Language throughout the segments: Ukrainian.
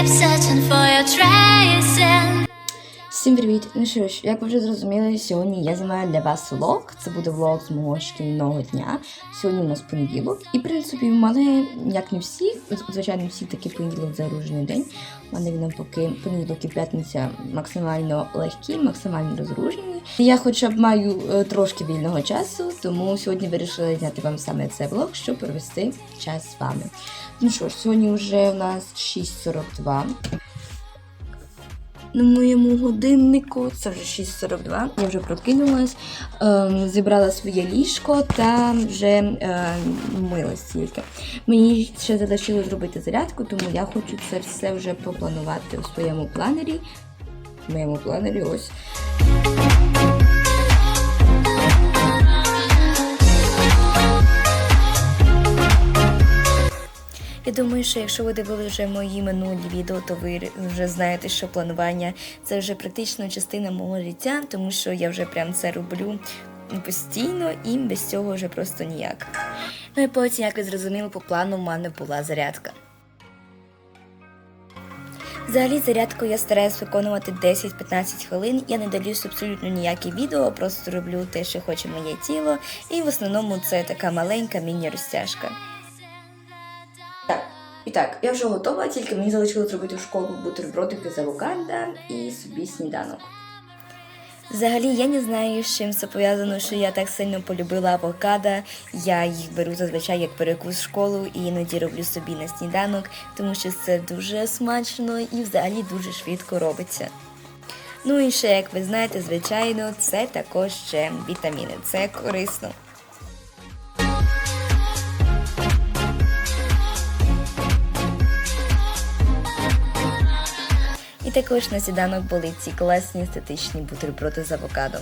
keep searching for Всім привіт! Ну що ж, як ви вже зрозуміли, сьогодні я знімаю для вас влог. Це буде влог з мого шкільного дня. Сьогодні у нас понеділок. І, в принципі, в мене, як не всі, звичайно, всі такі понеділок загружений день. У мене він навпаки понеділок і п'ятниця максимально легкі, максимально розгружені. Я хоча б маю е, трошки вільного часу, тому сьогодні вирішила зняти вам саме цей влог, щоб провести час з вами. Ну що ж, сьогодні вже у нас 6.42 на моєму годиннику. Це вже 6.42. Я вже прокинулась, ем, зібрала своє ліжко та вже ем, милась тільки. Мені ще залишилось зробити зарядку, тому я хочу це все вже попланувати у своєму планері. В моєму планері ось. Я думаю, що якщо ви дивили вже мої минулі відео, то ви вже знаєте, що планування це вже практично частина мого життя, тому що я вже прям це роблю постійно і без цього вже просто ніяк. Ну і потім, як ви зрозуміли, по плану в мене була зарядка. Взагалі зарядку я стараюсь виконувати 10-15 хвилин. Я не дивлюсь абсолютно ніякі відео, просто роблю те, що хоче моє тіло, і в основному це така маленька міні-розтяжка. І так, я вже готова, тільки мені залишилось зробити в школу бутербродики з авокадо і собі сніданок. Взагалі, я не знаю, з чим це пов'язано, що я так сильно полюбила авокадо. Я їх беру зазвичай як перекус в школу і іноді роблю собі на сніданок, тому що це дуже смачно і взагалі дуже швидко робиться. Ну і ще, як ви знаєте, звичайно, це також ще вітаміни. Це корисно. І також на сніданок були ці класні естетичні бутерброди з авокадом.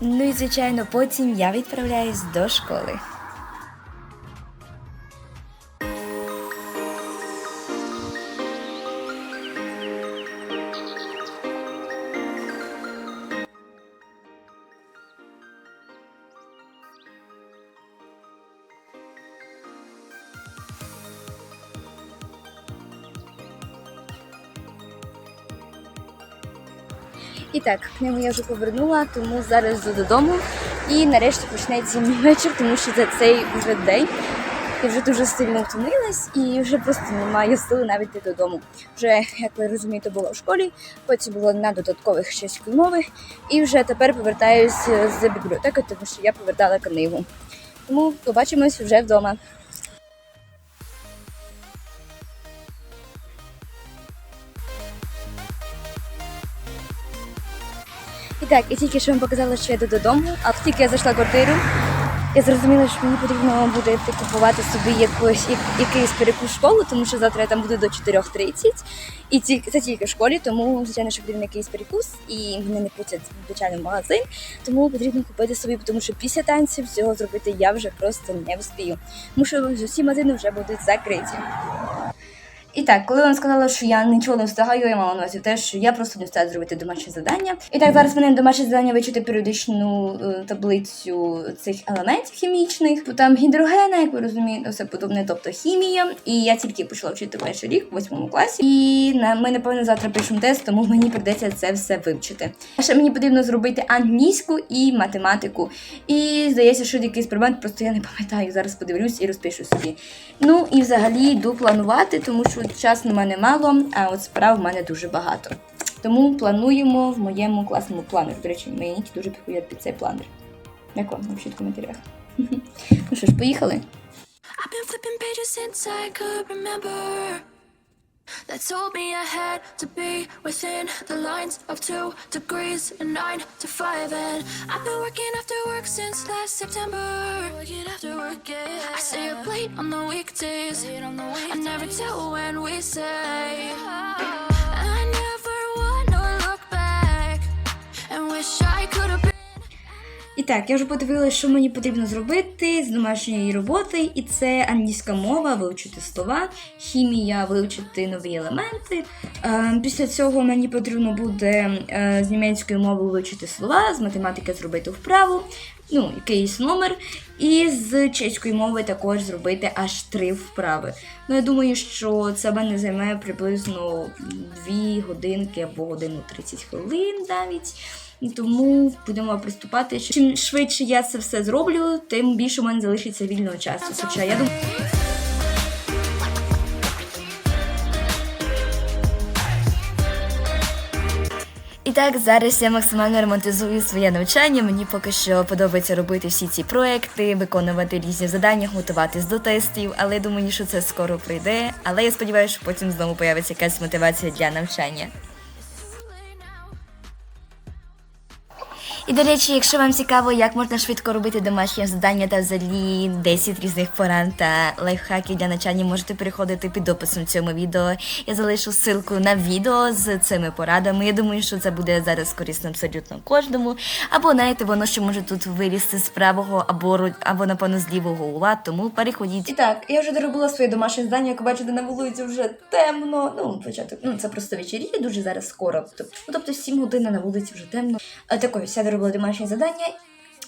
Ну і звичайно, потім я відправляюсь до школи. І так, книгу я вже повернула, тому зараз йду додому. І нарешті почнеться мій вечір, тому що за цей вже день я вже дуже сильно втомилась і вже просто немає сили навіть йти додому. Вже, як ви розумієте, була в школі, потім було на додаткових щось мови, і вже тепер повертаюсь з бібліотеки, тому що я повертала книгу. Тому побачимось вже вдома. І так, і тільки що вам показала, що я йду додому, а тільки я зайшла в квартиру, я зрозуміла, що мені потрібно буде купувати собі якось, як, якийсь перекус школу, тому що завтра я там буду до 4.30. І тільки, це тільки в школі, тому, звичайно, що потрібен якийсь перекус, і мене не пустять звичайно в магазин, тому потрібно купити собі, тому що після танців цього зробити я вже просто не встигаю. Тому що всі магазини вже будуть закриті. І так, коли вона сказала, що я нічого не встигаю, я мала на увазі те, що я просто не встигаю зробити домашнє завдання. І так, зараз мене домашнє завдання вивчити періодичну е, таблицю цих елементів хімічних, бо там гідрогена, як ви розумієте, все подобне, тобто хімія. І я тільки почала вчити перший рік в восьмому класі. І на ми, напевно, завтра пишемо тест, тому мені прийдеться це все вивчити. А ще мені потрібно зробити англійську і математику. І здається, що якийсь предмет, просто я не пам'ятаю. Зараз подивлюсь і розпишу собі. Ну і взагалі йду планувати, тому що часу в мене мало, а от справ в мене дуже багато. Тому плануємо в моєму класному планері. До речі, мої ніки дуже підходять під цей планер. Як вам напишіть в коментарях. Ну що ж, поїхали. I've been flipping pages since I could remember. That told me I had to be within the lines of two degrees and nine to five. And I've been working after work since last September. Working after work, yeah. I stay up late on the weekdays. On the weekdays. I never tell when we say. I так, я вже подивилася, що мені потрібно зробити з домашньої роботи, і це англійська мова, вивчити слова, хімія, вивчити нові елементи. Е, Після цього мені потрібно буде е, з німецької мови вивчити слова, з математики зробити вправу, ну, якийсь номер, і з чеської мови також зробити аж три вправи. Ну, я думаю, що це мене займе приблизно 2 годинки або годину 30 хвилин навіть. І Тому будемо приступати. Чим швидше я це все зроблю, тим більше у мене залишиться вільного часу. Хоча я думаю. І так, зараз я максимально романтизую своє навчання. Мені поки що подобається робити всі ці проекти, виконувати різні завдання, готуватись до тестів, але думаю, що це скоро прийде. Але я сподіваюся, що потім знову появиться якась мотивація для навчання. І до речі, якщо вам цікаво, як можна швидко робити домашнє завдання та взагалі 10 різних порад та лайфхаків для навчання, можете переходити під описом цьому відео. Я залишу ссылку на відео з цими порадами. Я думаю, що це буде зараз корисно абсолютно кожному. Або знаєте, воно ще може тут вилізти з правого або або напевно з лівого угла, тому переходіть. І так, я вже доробила своє домашнє завдання, як бачите, на вулиці вже темно. Ну, початок, ну це просто вечеріє дуже зараз скоро. Тобто, ну, тобто 7 годин на вулиці вже темно. А так ось я домашнє завдання.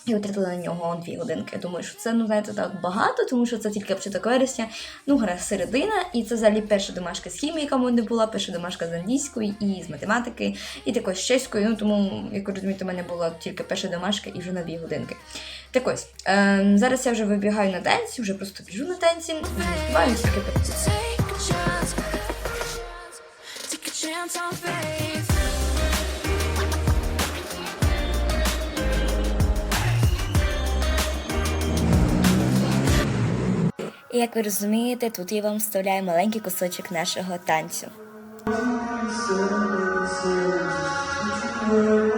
І витратила на нього дві годинки. Я думаю, що це, ну знаєте, так багато, тому що це тільки початок вересня, ну гра середина, і це взагалі перша домашка з хімії, яка в мене була, перша домашка з англійської і з математики, і також з чеської. Ну тому, як розумієте, у мене була тільки перша домашка і вже на дві годинки. Так ось, ем, зараз я вже вибігаю на танці, вже просто біжу на танці, співаю тільки Як ви розумієте, тут я вам вставляю маленький кусочок нашого танцю. Ну,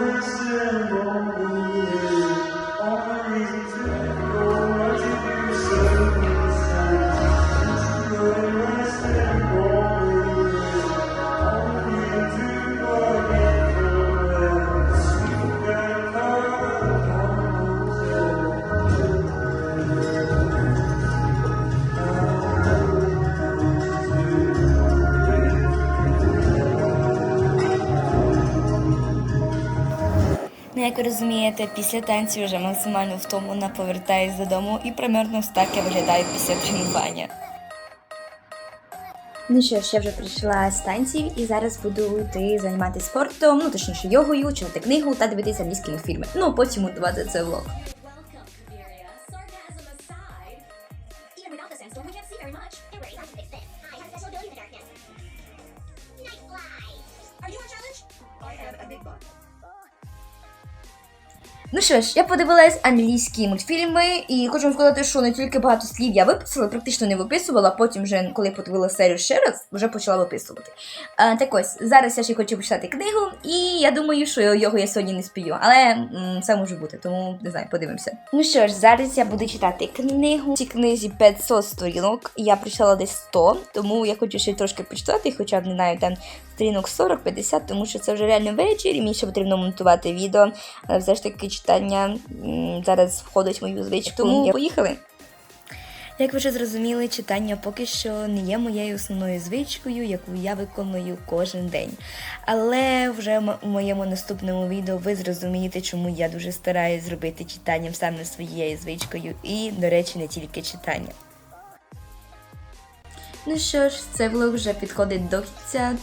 як ви розумієте, після танцю вже максимально втомлена повертаюсь додому і примерно так я виглядаю після тренування. Ну що ж, я вже прийшла з танців і зараз буду йти займатися спортом, ну точніше йогою, читати книгу та дивитися англійські фільми. Ну, потім монтувати це влог. Big bug. Ну що ж, я подивилась англійські мультфільми, і хочу вам сказати, що не тільки багато слів я виписала, практично не виписувала. Потім, вже, коли подивилася серію ще раз, вже почала виписувати. А, так ось, зараз я ще хочу почитати книгу, і я думаю, що його я сьогодні не спію. Але м, це може бути, тому не знаю, подивимося. Ну що ж, зараз я буду читати книгу. В цій книзі 500 сторінок, я прочитала десь 100, тому я хочу ще трошки почитати, хоча не знаю, там сторінок 40-50, тому що це вже реально вечір, і мені ще потрібно монтувати відео. Але все ж таки читання зараз входить в мою звичку. Тому поїхали. Як ви вже зрозуміли, читання поки що не є моєю основною звичкою, яку я виконую кожен день. Але вже у моєму наступному відео ви зрозумієте, чому я дуже стараюсь зробити читанням саме своєю звичкою, і, до речі, не тільки читання. Ну що ж, це влог вже підходить до кінця.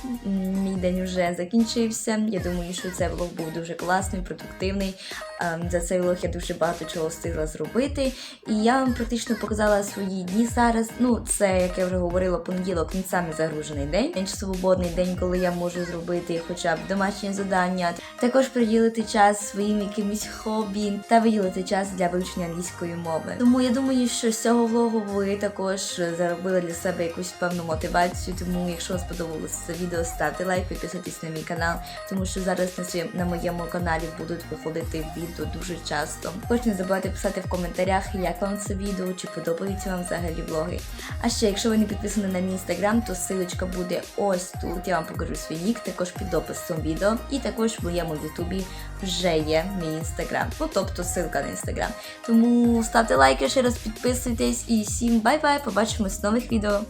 Мій день вже закінчився. Я думаю, що цей влог був дуже класний, продуктивний. Ем, За цей влог я дуже багато чого встигла зробити. І я вам практично показала свої дні зараз. Ну, це, як я вже говорила, понеділок не самий загружений день. День свободний день, коли я можу зробити хоча б домашнє завдання, також приділити час своїм якимось хобі та виділити час для вивчення англійської мови. Тому я думаю, що з цього влогу ви також заробили для себе якусь певну мотивацію. Тому, якщо вам сподобалося це відео, ставте лайк, підписуйтесь на мій канал, тому що зараз на своєму на моєму каналі будуть виходити відео відео дуже часто. Також не забувайте писати в коментарях, як вам це відео, чи подобаються вам взагалі влоги. А ще, якщо ви не підписані на мій інстаграм, то ссылочка буде ось тут. Я вам покажу свій нік, також під описом відео. І також в моєму ютубі вже є мій інстаграм. Ну тобто ссылка на інстаграм. Тому ставте лайки, ще раз підписуйтесь і всім бай-бай! Побачимось в нових відео.